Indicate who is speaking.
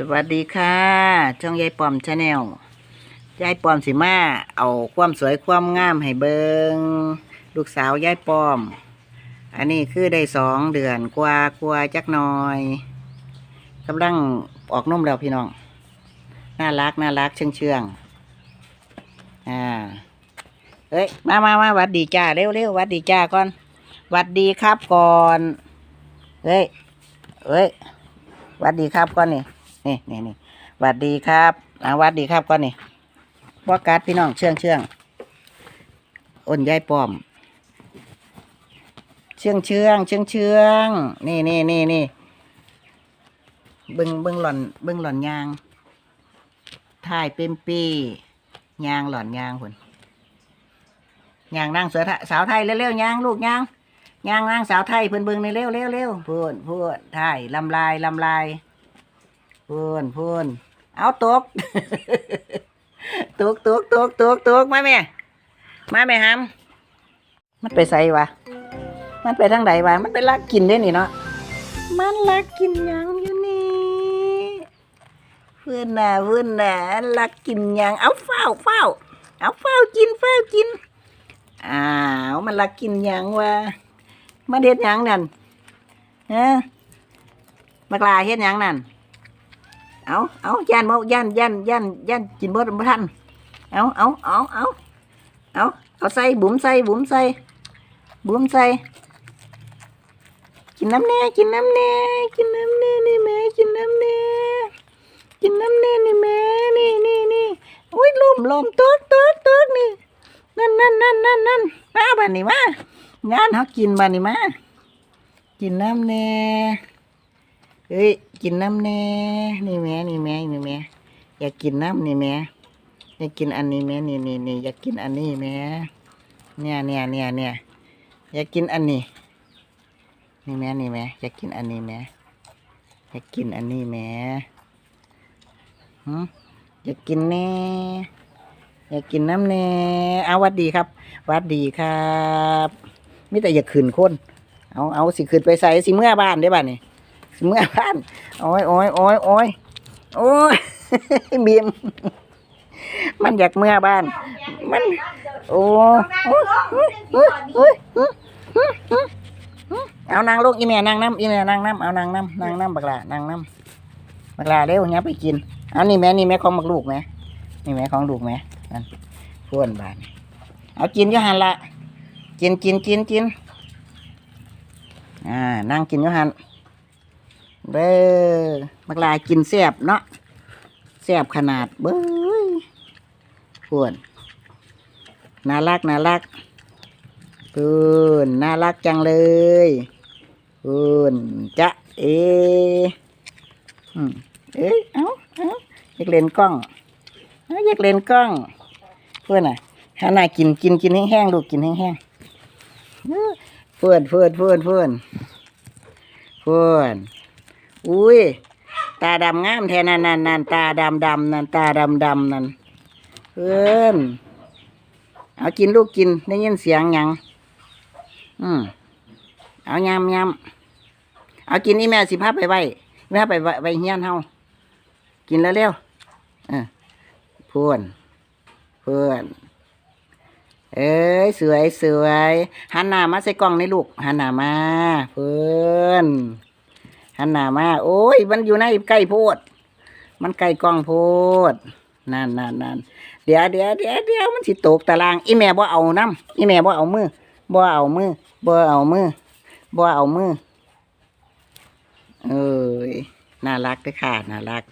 Speaker 1: สวัสดีค่ะ ช่องยายปอมชาแนลยายปอมสิมาเอาความสวยความงามให้เบิงลูกสาวยายปอม อันนี้คือได้สองเดือนกว่ากว่าจักหน่อยกำลังออกนุ่มแล้วพี่น้อง น่ารักน่ารักเชื่องเชื่องอ่าเอ้ยมามามาวัดดีจ้าเร็วเร็ววัดดีจ้าก่อนวัดดีครับก่อนเฮ้ยเอ้ยวัดดีครับก่อนนี่ นี่นี่นี่หวัดดีครับอ่าหวัดดีครับก่อนนี่ว่าการดพี่น้องเชื่องเชื่องอ่นยายป้อม เชื่องเชื่องเชื่องเชื่องนี่นี่นี่นี่บึงบึงหล่อนบึงหล่อนยางถ่ายเป็นปียางหล่อนยางคนยางนางเสือไทสาวไทยเร็วๆยางลูกยางยางนางสาวไทยเพิ่นเบิ่งในเร็วเร็วเร็วพูนพูนถ่ายลำลายลำลาย พูนพูนเอาตกตกตกตกตกตกมาแม่ มาแม่ฮัมมันไปใส่วะ มันไปทางใดวะ มันไปลักกินได้นี่เนาะ มันลักกินยังอยู่นี่เพื่อนน่ะเพื่อนน่ะลักกินยัง เอาเฝ้าเฝ้าเอาเฝ้ากินเฝ้ากิน อ้าว มันลักกินยังวะมาเด็ดยังนั่นฮะมากลาเฮ็ดยังนั่น เอาเอาย่านบ่ย่านย่านย่านย่านกินบ่บ่ทันเอาเอาเอาเอาเอาเอาใส่บุ๋มใส่บุ๋มใส่บุ๋มใส่กินน้ำแน่กินน้ำแน่กินน้ำแน่นี่แม่กินน้ำแน่กินน้ำแน่นี่แม่นี่นี่นี่อุ้ยลมลมตึกตึกตึกนี่นั่นนั่นนั่นนั่นนั่นมาบ้านนี่มางานเขากินบ้านนี่มากินน้ำแน่ เฮ้ยกินน้ำแน่นี่แม่นี่แม่นี่แม่อยากกินน้ำนี่แม่อยากกินอันนี้แม่นี่นี่นี่อยากกินอันนี้แม่เนี่ยเนี่ยเนี่ยเนี่ยอยากกินอันนี้นี่แม่นี่แม่อยากกินอันนี้แม่อยากกินอันนี้แม่หืมอยากกินแน่อยากกินน้ำแน่เอาวัดดีครับ วัดดีครับมิแต่อยากขืนคนเอาเอาสิขืนไปใส่สิเมื่อบ้านได้บ้านนี่ เมื่อบ้าน โอ้ยโอ้ยโอ้ยโอ้ยโอ้ยบีม มันอยากเมื่อบ้าน มัน โอ้ยโอ้ยโอ้ยโอ้ยโอ้ยโอ้ยเอานางลูกอีแม่นางน้ำอีแม่นางน้ำเอานางน้ำนางน้ำบักลานางน้ำบักลาเร็วเนี้ยไปกิน เอานี่แม่นี่แม่ของบักลูกแม่นี่แม่ของลูกแม่นั่นพ่วนบ้านเอากินยูหันละกินกินกินกินอ่านั่งกินยูหัน เบ้อบักลากินแซ่บเนาะแซ่บขนาดเบ้ยพวนน่ารักน่ารักพูนน่ารักจังเลยพูนจะเออเอ้ยเอ้าเอ้าอยากเล่นกล้องเอ้าอยากเล่นกล้องเพื่อนอะหาหน้ากินกินกินแห้งๆลูกกินแห้งๆเพื่อนเพื่อนเพื่อนเพื่อนเพื่อน อุ้ย ตาดำงามแทนนั่นนั่นนั่นตาดำดำนั่นตาดำดำนั่นเพื่อนเอากินลูกกินได้ยินเสียงยังอืมเอายำยำเอากินนี่แม่สิพาไปไว้แม่ไปไว้ไว้เฮียนเฮากินแล้วเร็วเออเพื่อนเพื่อนเอ้ยสวยสวยหันหน้ามาใส่กล้องในลูกหันหน้ามา เพื่อน หันหน้ามา โอ้ย มันอยู่ในใกล้โพด มันใกล้กล้องโพดนั่นนั่นนั่นเดี๋ยวเดี๋ยวเดี๋ยวเดี๋ยวมันสิตกตาราง อีแม่บ่เอาน้ำอีแม่บ่เอามือบ่เอามือบ่เอามือบ่เอามือเอ้ยน่ารักด้วยค่ะน่ารัก